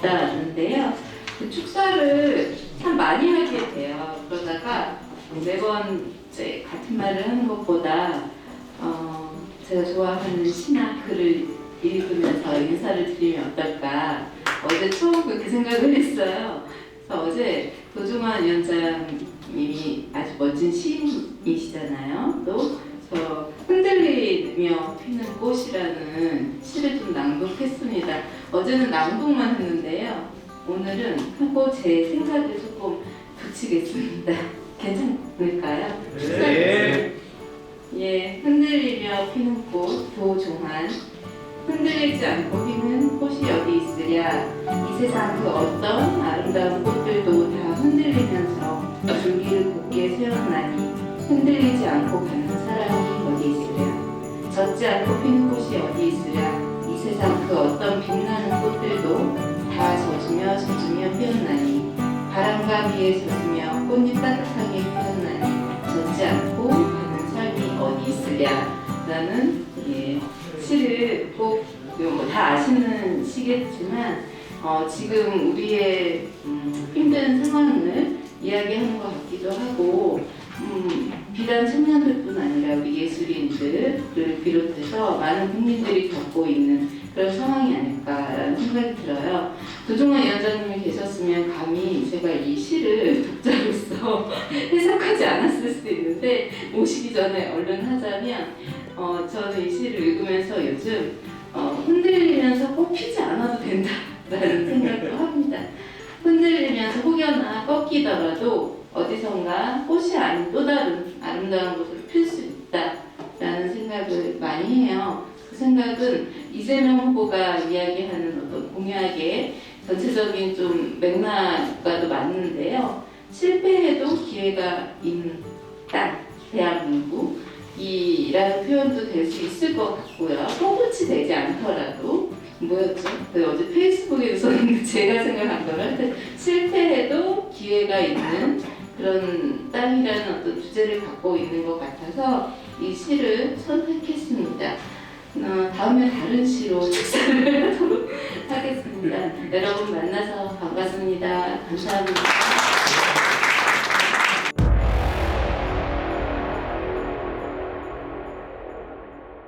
있다는데요. 그 축사를 참 많이 하게 돼요. 그러다가 매번 이제 같은 말을 하는 것보다 어, 제가 좋아하는 신화 글을 읽으면서 인사를 드리면 어떨까. 어제 처음 그렇게 생각을 했어요. 그래서 어제 도종환 위원장님이 아주 멋진 시인이시잖아요. 또 흔들리며 피는 꽃이라는 시를 좀 낭독했습니다. 어제는 낭독만 했는데 오늘은 하고 제 생각을 조금 붙이겠습니다. 괜찮을까요? 네. 예, 흔들리며 피는 꽃 도종환 흔들리지 않고 피는 꽃이 어디 있으랴 이 세상 그 어떤 아름다운 꽃들도 다 흔들리면서 줄기를 곧게 세웠나니 흔들리지 않고 가는 사람이 어디 있으랴 젖지 않고 피는 꽃이 어디 피었나니 바람과 비에 젖으며 꽃잎 따뜻하게 피었나니 젖지 않고 가는 삶이 어디 있으랴 라는 예, 시를 꼭다 아시는 시겠지만 어, 지금 우리의 음, 힘든 상황을 이야기하는 것 같기도 하고 음, 비단 청년들뿐 아니라 우리 예술인들을 비롯해서 많은 국민들이 겪고 있는 그런 상황이 아닐까라는 생각이 들어요. 도종환 위원장님이 계셨으면 감히 제가 이 시를 독자로서 해석하지 않았을 수도 있는데 모시기 전에 얼른 하자면 어, 저는 이 시를 읽으면서 요즘 어, 흔들리면서 꼭 피지 않아도 된다라는 생각도 합니다. 흔들리면서 혹여나 꺾이더라도 어디선가 꽃이 아닌 또 다른 아름다운 곳으로 필 수 있다라는 생각을 많이 해요. 그 생각은 이재명 후보가 이야기하는 어떤 공약의 전체적인 좀 맥락과도 맞는데요. 실패해도 기회가 있는 땅, 대한민국 이라는 표현도 될 수 있을 것 같고요. 똥꼬치 되지 않더라도 뭐였죠? 그 어제 페이스북에 썼는데 제가 생각한 거는 실패해도 기회가 있는 그런 땅이라는 어떤 주제를 갖고 있는 것 같아서 이 시를 선택했습니다. 어, 다음에 다른 시로 식사를 하도록 여러분 만나서 반갑습니다. 감사합니다.